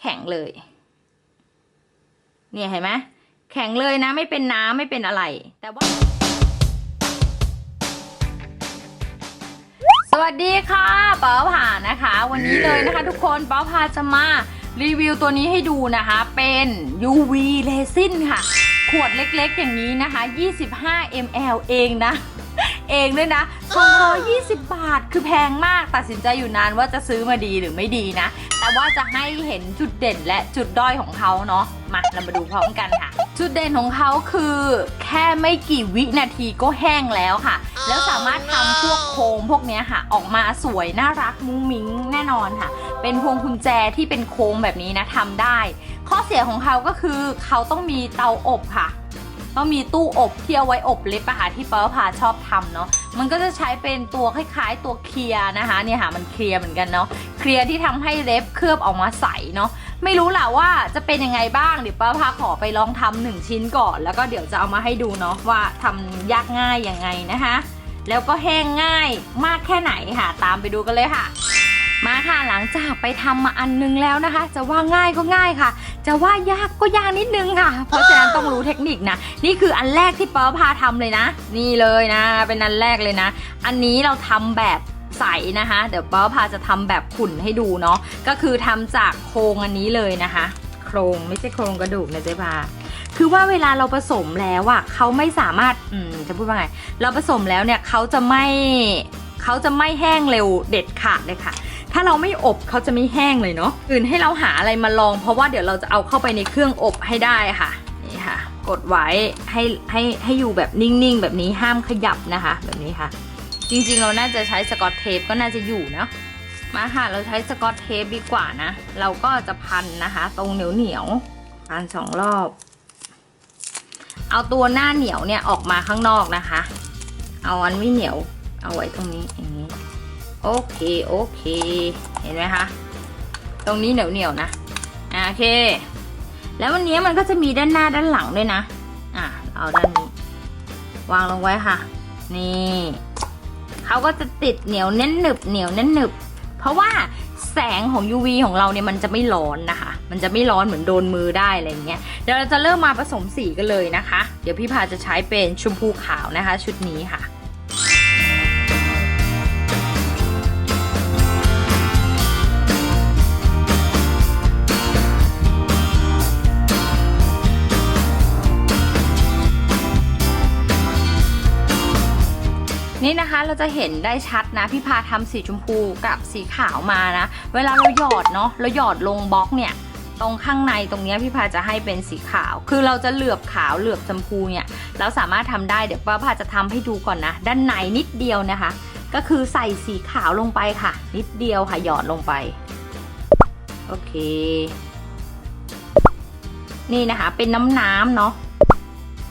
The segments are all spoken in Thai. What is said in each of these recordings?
แข็งเลย เนี่ยเห็นไหมแข็งเลยนะ ไม่เป็นน้ำไม่เป็นอะไร แต่ว่า สวัสดีค่ะป๋าผ่านะคะ วันนี้เลยนะคะ ทุกคนเป๋าพาจะมารีวิวตัวนี้ให้ดูนะคะ เป็น UV resin ค่ะ ขวดเล็กๆอย่างนี้นะคะ 25 ml เองนะ เองด้วยนะ220บาทคือแพงมากตัดสินใจอยู่นานว่าจะซื้อมาดีหรือไม่ดีนะ แต่ว่าจะให้เห็นจุดเด่นและจุดด้อยของเขาเนาะมาเรามาดูพร้อมกันค่ะ จุดเด่นของเขาคือแค่ไม่กี่วินาทีก็แห้งแล้วค่ะ แล้วสามารถทำพวกโคมพวกนี้ค่ะ ออกมาสวยน่ารักมุ้งมิ้งแน่นอนค่ะ เป็นพวงกุญแจที่เป็นโค้งแบบนี้นะทำได้ ข้อเสียของเขาก็คือเขาต้องมีเตาอบค่ะ ต้องมีตู้อบที่เอาไว้อบเล็บอะค่ะที่เปิ้ลพาชอบทำเนาะมันก็จะใช้เป็นตัวคล้ายๆ ตัวเคลียร์นะคะเนี่ยค่ะมันเคลียร์เหมือนกันเนาะเคลียร์ที่ทำให้เล็บเคลือบออกมาใสเนาะไม่รู้แหละว่าจะเป็นยังไงบ้างเดี๋ยวป้าพาขอไปลองทำหนึ่งชิ้นก่อน แล้วก็เดี๋ยวจะเอามาให้ดูเนาะว่าทำยากง่ายยังไงนะคะ แล้วก็แห้งง่ายมากแค่ไหนค่ะ ตามไปดูกันเลยค่ะมาค่ะหลังจากไปทำมาอันนึงแล้วนะคะ จะว่าง่ายก็ง่ายค่ะ จะว่ายากก็ยากนิดนึงค่ะ เพราะฉะนั้นต้องรู้เทคนิคนะ นี่คืออันแรกที่เป๊อพาทำเลยนะ นี่เลยนะ เป็นอันแรกเลยนะ อันนี้เราทำแบบใสนะคะ เดี๋ยวเป๊อพาจะทำแบบขุ่นให้ดูเนาะ ก็คือทำจากโครงอันนี้เลยนะคะ โครงไม่ใช่โครงกระดูกนะเจ๊พาคือว่าเวลาเราผสมแล้วอะเขาไม่สามารถอืมจะพูดว่าไง เราผสมแล้วเนี่ยเขาจะไม่เขาจะไม่แห้งเร็วเด็ดขาดเลยค่ะ ถ้าเราไม่อบเขาจะไม่แห้งเลยเนาะอื่นให้เราหาอะไรมาลองเพราะว่าเดี๋ยวเราจะเอาเข้าไปในเครื่องอบให้ได้ค่ะนี่ค่ะ กดไว้ให้ให้ให้อยู่แบบนิ่งๆ แบบนี้ห้ามขยับนะคะ แบบนี้ค่ะ จริงๆเราน่าจะใช้สกอตเทปก็น่าจะอยู่เนาะมาค่ะเราใช้สกอตเทปดีกว่านะ เราก็จะพันนะคะ ตรงเหนียวเหนียวพันสองรอบ เอาตัวหน้าเหนียวเนี่ยออกมาข้างนอกนะคะ เอาอันไม่เหนียวเอาไว้ตรงนี้อย่างนี้ โอเค โอเค เห็นไหมคะ ตรงนี้เหนียวเหนียวๆนะโอเค แล้ววันนี้มันก็จะมีด้านหน้าด้านหลังด้วยนะ อะ เอาด้านนี้ วางลงไว้ค่ะ นี่เขาก็จะติดเหนียวแน่นหนึบเหนียวแน่นหนึบ เพราะว่าแสงของ UV ของเราเนี่ยมันจะไม่ร้อนนะคะ มันจะไม่ร้อนเหมือนโดนมือได้อะไรเงี้ย เดี๋ยวเราจะเริ่มมาผสมสีกันเลยนะคะ เดี๋ยวพี่พาจะใช้เป็นชมพูขาวนะคะ ชุดนี้ค่ะ นี่นะคะเราจะเห็นได้ชัดนะพี่พาทำสีชมพูกับสีขาวมานะ เวลาเราหยอดเนาะเราหยอดลงบล็อกเนี่ยตรงข้างในตรงนี้พี่พาจะให้เป็นสีขาว คือเราจะเหลือบขาวเหลือบชมพูเนี่ยเราสามารถทำได้เดี๋ยวป้าพาจะทำให้ดูก่อนนะ ด้านในนิดเดียวนะคะ ก็คือใส่สีขาวลงไปค่ะ นิดเดียวค่ะหยอดลงไป โอเค นี่นะคะเป็นน้ำน้ำเนาะ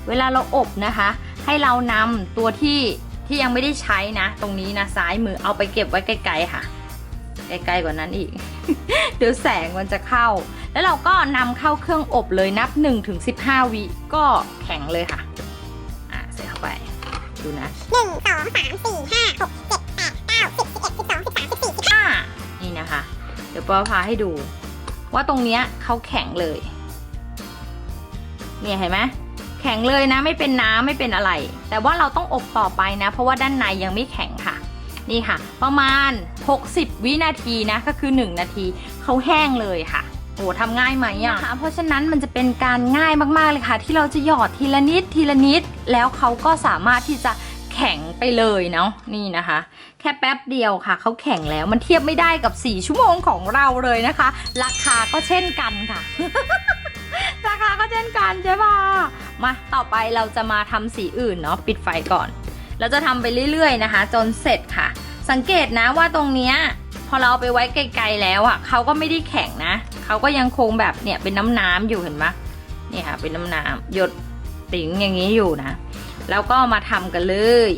เวลาเราอบนะคะ ให้เรานำตัวที่ ที่ยังไม่ได้ใช้นะ ตรงนี้นะซ้ายมือเอาไปเก็บไว้ไกลๆค่ะ ไกลๆกว่านั้นอีก เดี๋ยวแสงมันจะเข้า แล้วเราก็นำเข้าเครื่องอบเลยนับ1ถึง15วิก็แข็งเลยค่ะอะใส่เข้าไปดูนะหนึ่งสองสามสี่ห้าหกเจ็ดแปดเก้าสิบสิบเอ็ดสิบสองสิบสามสิบสี่สิบห้านี่นะคะ เดี๋ยวปอพาให้ดู ว่าตรงเนี้ยเขาแข็งเลย เนี่ยเห็นไหม แข็งเลยนะไม่เป็นน้ำไม่เป็นอะไร แต่ว่าเราต้องอบต่อไปนะ เพราะว่าด้านในยังไม่แข็งค่ะ นี่ค่ะ ประมาณ 60 วินาทีนะก็คือ 1 นาทีเขาแห้งเลยค่ะโอ้ทำง่ายไหมอะนะคะเพราะฉะนั้นมันจะเป็นการง่ายมากๆเลยค่ะ ที่เราจะหยอดทีละนิดทีละนิด แล้วเขาก็สามารถที่จะแข็งไปเลยเนาะนี่นะคะ แค่แป๊บเดียวค่ะเขาแข็งแล้วมันเทียบไม่ได้กับ 4 ชั่วโมงของเราเลยนะคะ ราคาก็เช่นกันค่ะ ราคาก็เช่นกันใช่ป่ะมาต่อไปเราจะมาทำสีอื่นเนาะปิดไฟก่อน เราจะทำไปเรื่อยๆนะคะ จนเสร็จค่ะ สังเกตนะว่าตรงเนี้ยพอเราเอาไปไว้ไกลๆแล้วอะเขาก็ไม่ได้แข็งนะเขาก็ยังคงแบบเนี่ยเป็นน้ำน้ำๆอยู่เห็นไหมเนี่ยค่ะเป็นน้ำน้ำๆหยดติ๋งอย่างนี้อยู่นะ แล้วก็มาทำกันเลย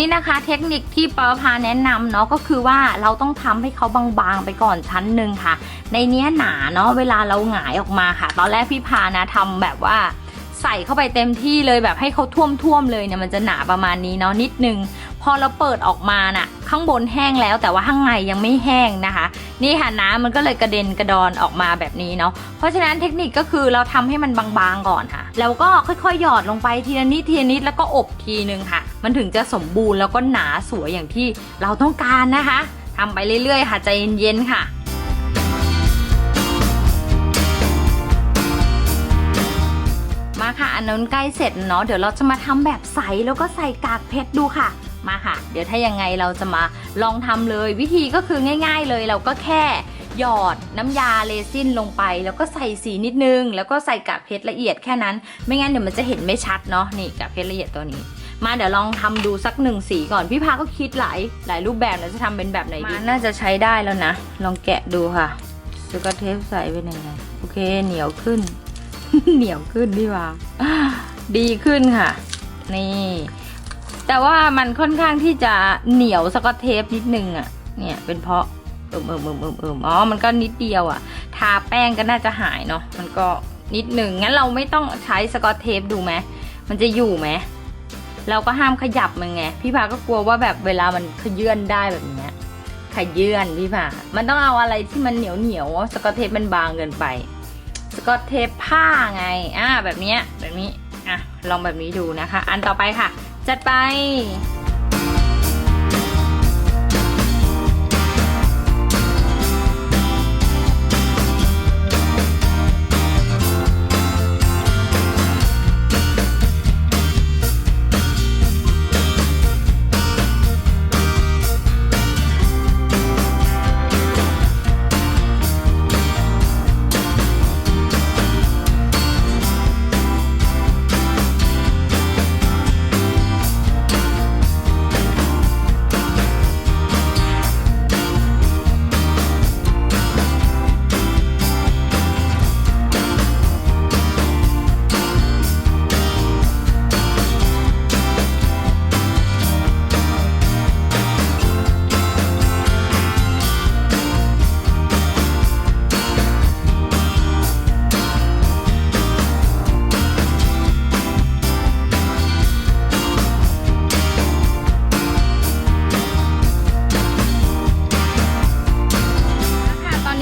นี่นะคะเทคนิคที่ปอพาแนะนำเนาะก็คือว่าเราต้องทำให้เขาบางๆไปก่อนชั้นหนึ่งค่ะ ในเนี้ยหนาเนาะเวลาเราหงายออกมาค่ะ ตอนแรกพี่พานะทำแบบว่าใส่เข้าไปเต็มที่เลยแบบให้เขาท่วมๆเลยเนี่ยมันจะหนาประมาณนี้เนาะนิดนึง พอเราเปิดออกมาน่ะ ข้างบนแห้งแล้วแต่ว่าข้างในยังไม่แห้งนะคะ นี่ค่ะน้ำมันก็เลยกระเด็นกระดอนออกมาแบบนี้เนาะเพราะฉะนั้นเทคนิคก็คือเราทำให้มันบางๆก่อนค่ะ แล้วก็ค่อยๆหยอดลงไปทีละนิดทีละนิดแล้วก็อบทีนึงค่ะ มันถึงจะสมบูรณ์แล้วก็หนาสวยอย่างที่เราต้องการนะคะทำไปเรื่อยๆ ค่ะใจเย็นๆค่ะมาค่ะอันนั้นใกล้เสร็จเนาะเดี๋ยวเราจะมาทำแบบใสแล้วก็ใส่กากเพชรดูค่ะ มาค่ะ เดี๋ยวถ้ายังไงเราจะมาลองทำเลย วิธีก็คือง่าย ๆ เลยเราก็แค่หยอดน้ำยาเรซินลงไป แล้วก็ใส่สีนิดนึง แล้วก็ใส่กากเพชรละเอียดแค่นั้น ไม่งั้นเดี๋ยวมันจะเห็นไม่ชัดเนาะนี่กากเพชรละเอียดตัวนี้ มาเดี๋ยวลองทำดูสักหนึ่งสีก่อน พี่พาก็คิดหลายหลายรูปแบบนะจะทำเป็นแบบไหนดีมาน่าจะใช้ได้แล้วนะ ลองแกะดูค่ะสกอตเทปใส่เป็นยังไงโอเคเหนียวขึ้น เหนียวขึ้นดีว่า ดีขึ้นค่ะ นี่ แต่ว่ามันค่อนข้างที่จะเหนียวสกอตเทปนิดนึงอะ่ะ เนี่ยเป็นเพราะเอิมเอิมเอิมเอิมเอิมอ๋อ มันก็นิดเดียวอะ่ะ ทาแป้งก็น่าจะหายเนาะ มันก็นิดหนึ่งงั้นเราไม่ต้องใช้สกอตเทปดูไหมมันจะอยู่ไหม เราก็ห้ามขยับมันไง พี่พาก็กลัวว่าแบบเวลามันขยื่นได้แบบเนี้ยขยื่นพี่พามันต้องเอาอะไรที่มันเหนียวเหนียวสกอตเทปมันบางเกินไป สกอตเทปผ้าไงอ่าแบบเนี้ยแบบนี้อะลองแบบนี้ดูนะคะ อันต่อไปค่ะ จัดไป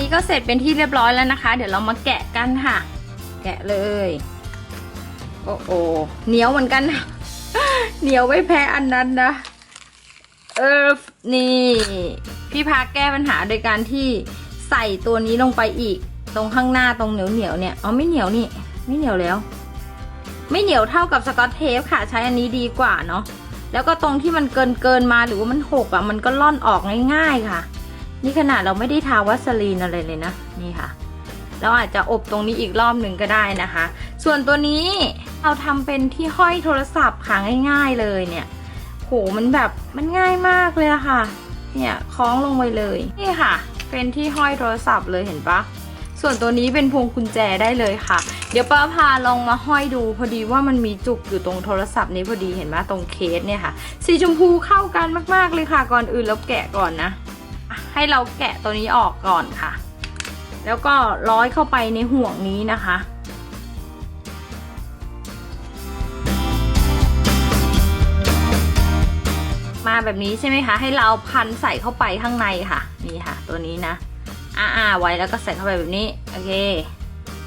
นี้ก็เสร็จเป็นที่เรียบร้อยแล้วนะคะ เดี๋ยวเรามาแกะกันค่ะ แกะเลย โอ้โอเหนียวเหมือนกันนะเหนียวไม่แพ้อันนั้นนะ เออ นี่ พี่พาแก้ปัญหาโดยการที่ใส่ตัวนี้ลงไปอีก ตรงข้างหน้าตรงเหนียวเหนียวเนี่ย อ๋อไม่เหนียวนี่ ไม่เหนียวแล้ว ไม่เหนียวเท่ากับสกอตเทปค่ะ ใช้อันนี้ดีกว่าเนาะ แล้วก็ตรงที่มันเกินเกินมาหรือว่ามันหกอะ่ะ มันก็ล่อนออกง่ายๆค่ะ นี่ขนาดเราไม่ได้ทาวัสลีนอะไรเลยนะนี่ค่ะ เราอาจจะอบตรงนี้อีกรอบหนึ่งก็ได้นะคะ ส่วนตัวนี้เราทำเป็นที่ห้อยโทรศัพท์ค่ะง่าย ๆเลยเนี่ยโหมันแบบมันง่ายมากเลยค่ะ เนี่ยคล้องลงไปเลยนี่ค่ะ เป็นที่ห้อยโทรศัพท์เลยเห็นปะส่วนตัวนี้เป็นพวงกุญแจได้เลยค่ะ เดี๋ยวป้าพาลองมาห้อยดูพอดีว่ามันมีจุกอยู่ตรงโทรศัพท์นี้พอดีเห็นไหมตรงเคสเนี่ยค่ะ สีชมพูเข้ากันมากๆเลยค่ะ ก่อนอื่นเราแกะก่อนนะ ให้เราแกะตัวนี้ออกก่อนค่ะ แล้วก็ร้อยเข้าไปในห่วงนี้นะคะมาแบบนี้ใช่ไหมคะ ให้เราพันใส่เข้าไปข้างในค่ะ นี่ค่ะ ตัวนี้นะอ่าๆไว้แล้วก็ใส่เข้าไปแบบนี้ โอเค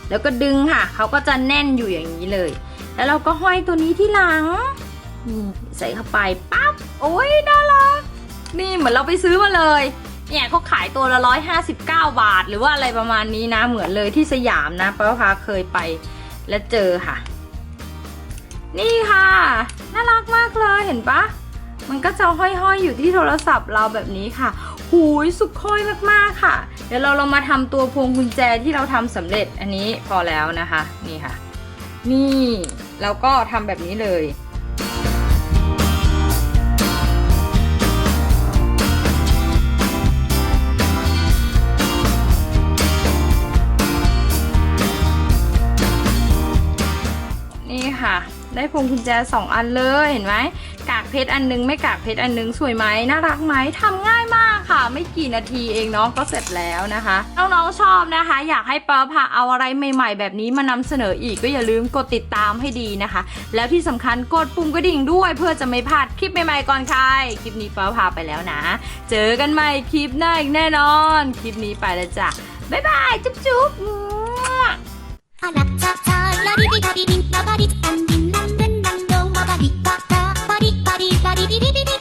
แล้วก็ดึงค่ะ เขาก็จะแน่นอยู่อย่างนี้เลย แล้วเราก็ห้อยตัวนี้ที่หลัง ใส่เข้าไปปั๊บ โอ้ยน่ารัก นี่เหมือนเราไปซื้อมาเลย เนี่ยเขาขายตัวละร้อยหาสิบเก้าบาท หรือว่าอะไรประมาณนี้นะเหมือนเลยที่สยามนะป้าพาเคยไปแล้วเจอค่ะ นี่ค่ะ น่ารักมากเลยเห็นปะมันก็จะห้อยๆอยู่ที่โทรศัพท์เราแบบนี้ค่ะ หูยสุดค่อยมากๆค่ะ เดี๋ยวเราลองมาทำตัวพวงกุญแจที่เราทำสำเร็จอันนี้พอแล้วนะคะ นี่ค่ะ นี่แล้วก็ทำแบบนี้เลย ได้พวงกุญแจสองอันเลยเห็นไหมกากเพชรอันนึงไม่กากเพชรอันนึงสวยไหมน่ารักไหมทำง่ายมากค่ะ ไม่กี่นาทีเองเนาะก็เสร็จแล้วนะคะน้องๆชอบนะคะ อยากให้ปอพาเอาอะไรใหม่ ๆ แบบนี้มานำเสนออีกก็อย่าลืมกดติดตามให้ดีนะคะ แล้วที่สำคัญกดปุ่มกระดิ่งด้วย เพื่อจะไม่พลาดคลิปใหม่ๆก่อนใครคลิปนี้ปอพาไปแล้วนะ เจอกันใหม่คลิปหน้าอีกแน่นอน คลิปนี้ไปแล้วจ้ะบ๊ายบายจุ๊บจุ๊บ 알았죠 잘 나비비 다비빔 나바리 땀빔 body body dee dee dee